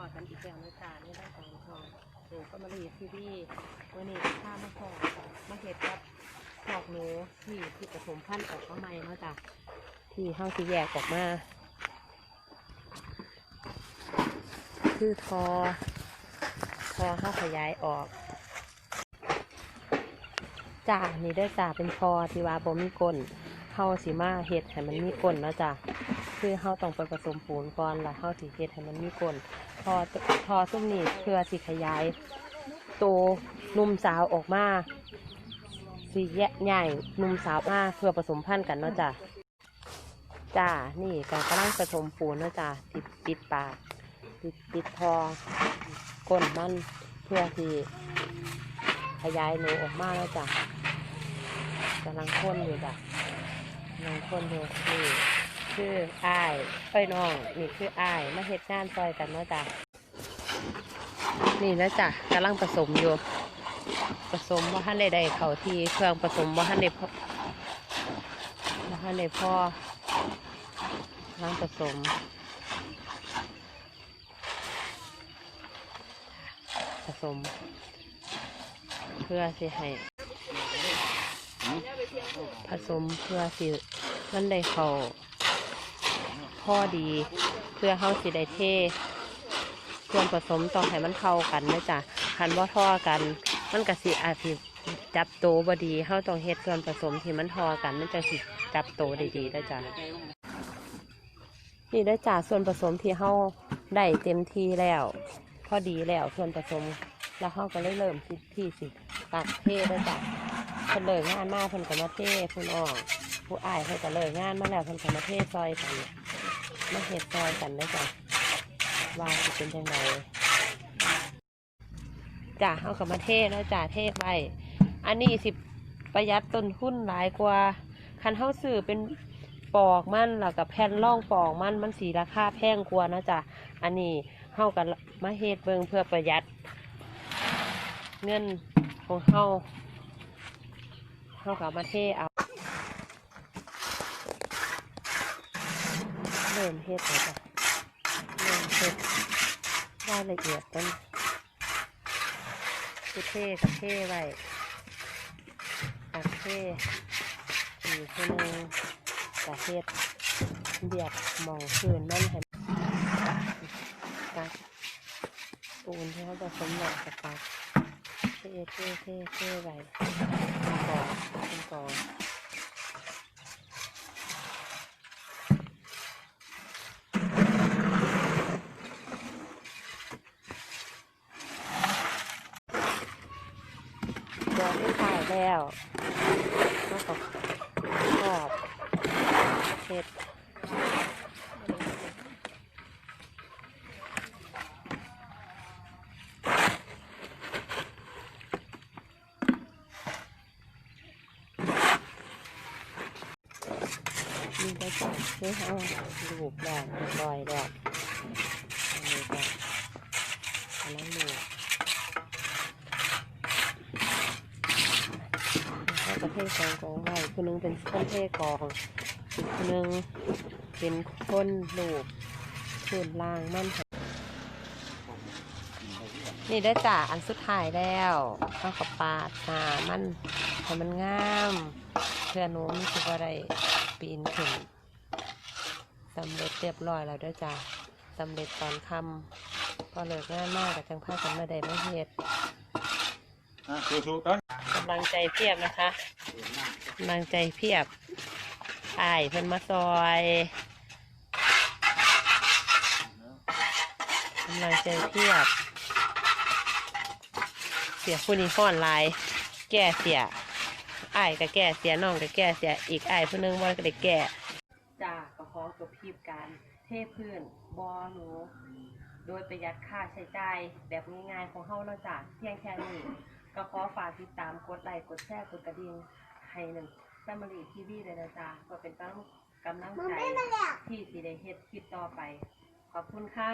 อกันอีกแล้วนะจ๊ะนี่ได้การทองหนูก็มารีทีวีวันนี้ข้ามาพอมาเห็ดกับพอกหนูที่ที่ผสมพันธุ์ออกมาใหม่เนาะจ้ะที่ห้างที่แยกออกมา คือทอ ทอห้าขยายออกจ้านี่ได้จ้าเป็นทอที่ว่าบ่มีก้นเฮาสิมาเฮ็ดให้มันมีก้นเนาะจ้ะคือเฮาต้องไปผสมปูนก่อนแล้วเฮาสิเฮ็ดให้มันมีก้น ทอทอซุ้มนี้เพื่อสิขยายโตหนุ่มสาวออกมาสิแยะใหญ่นุ่มสาวมาเพื่อผสมพันธุ์กันเนาะจ้ะจ้านี่การกำลังผสมปูนเนาะจ้ะติดปิดปากปิดปิดทอก้นมันเพื่อที่ขยายหนูออกมาแล้วจ้ะกำลังพ่นอยู่จ้ะกำลังพ่นอยู่นี่ คืออ้ายเอ้ยน้อง นี่คืออ้ายมาเฮ็ดงานซอยกันเนาะจ้ะนี่นะจ้ะกำลังผสมอยู่ผสมว่าท่านใดๆเขาที่เครื่องผสมว่าท่านใดพอว่าท่านใดพ่อกำลังผสมผสม เพื่อสิให้ผสมเพื่อสิมันได้เขา พ่อดี เพื่อเฮาสิได้เทส่วนผสมต้องให้มันเข้ากันนะจ๊ะคันว่าท่อกัน มันก็สิอาจสิจับโตบดีเฮาต้องเฮ็ดส่วนผสมที่มันทอกัน มันจะสิจับโตวได้ดีนะจ๊ะนี่ได้จ้ะส่วนผสมที่เฮาได้เต็มที่แล้ว พอดีแล้วส่วนผสมแล้วเขาก็เลยเริ่มที่ที่สิตักเทแล้จ้ะเพิ่นเลยงานมาเพิ่นก็มาเทผู้น้องผู้อายเพิ่นก็เลยงานมาแล้วเพิ่นก็มาเทซอยกัน มาเฮ็ดซอยกันเลยจ้ะว่าสิเป็นจังไงจ้ะเขาก็มาเทแล้วจ้ะเทไปอันนี้สิประหยัดต้นทุนหลายกว่า คันเฮาซื้อเป็นปอกมันแล้วกับแผ่นร่องปอกมันมันสีราคาแพงกว่านะจ๊ะอันนี้เฮากันมาเฮ็ดเบิงเพื่อประหยัด เงินของเฮาเฮากับมาเทเอา ริ่มเฮ็ดแล้วจ้ะเริ่มเฮ็ดรายละเอียดกันคือเท่กับเท่ไว้ตักเทอีกทีหนึงกับเฮ็ดเบียดมองคืนมันให้ตักปูนที่เขาผสมหนักกับตักเท่เท่เท่เท่ไปเป็นกองเป็นกองเดี๋ยวที่ถ่าย แล้วก็ขอบขอบเห็ดมีได้จับเพื่อเอาลูกแล้วเรียบร้อยแล้วอันนี้ก็อันนั้นลูก เขาก็เทกองกองไว้คนหนึงเป็นคนเทกองอีกคนหนึงเป็นคนลูกส่วนล่างมันค่ะนี่ได้จ่าอันสุดท้ายแล้วเอากับปาดหามันให้มันงามเพื่อหนูมีสิบอะไรปีนขึ้นสำเร็จเรียบร้อยแล้วด้วยจ้าสำเร็จตอนคำก็เลิกงานมากแต่จังพากันมาได้มาเฮ็ดอะสู้ๆกัน กำลังใจเพียบนะคะกำลังใจเพียบอายเพิ่นมาซอยกำลังใจเพียบ เสียผู้นี้ฟ้อนลาย แก่เสียอายก็แก่เสียน้องก็แก่เสียอีกอายผู้นึงว่าก็ได้แก่จ้าก็ขอจบคลิปการเทพื้นบอหนูโดยประหยัดค่าใช้จ่ายแบบง่ายๆของเฮาเนาะจ้ะเพียงแค่นี้ ก็ขอฝากติดตามกดไลค์กดแชร์กดกระดิ่งให้หนึ่ง Family TV เลยนะจ๊ะเพื่อเป็นกำลังกำลังใจที่สิได้เฮ็ดคลิปต่อไป ขอบคุณค่ะ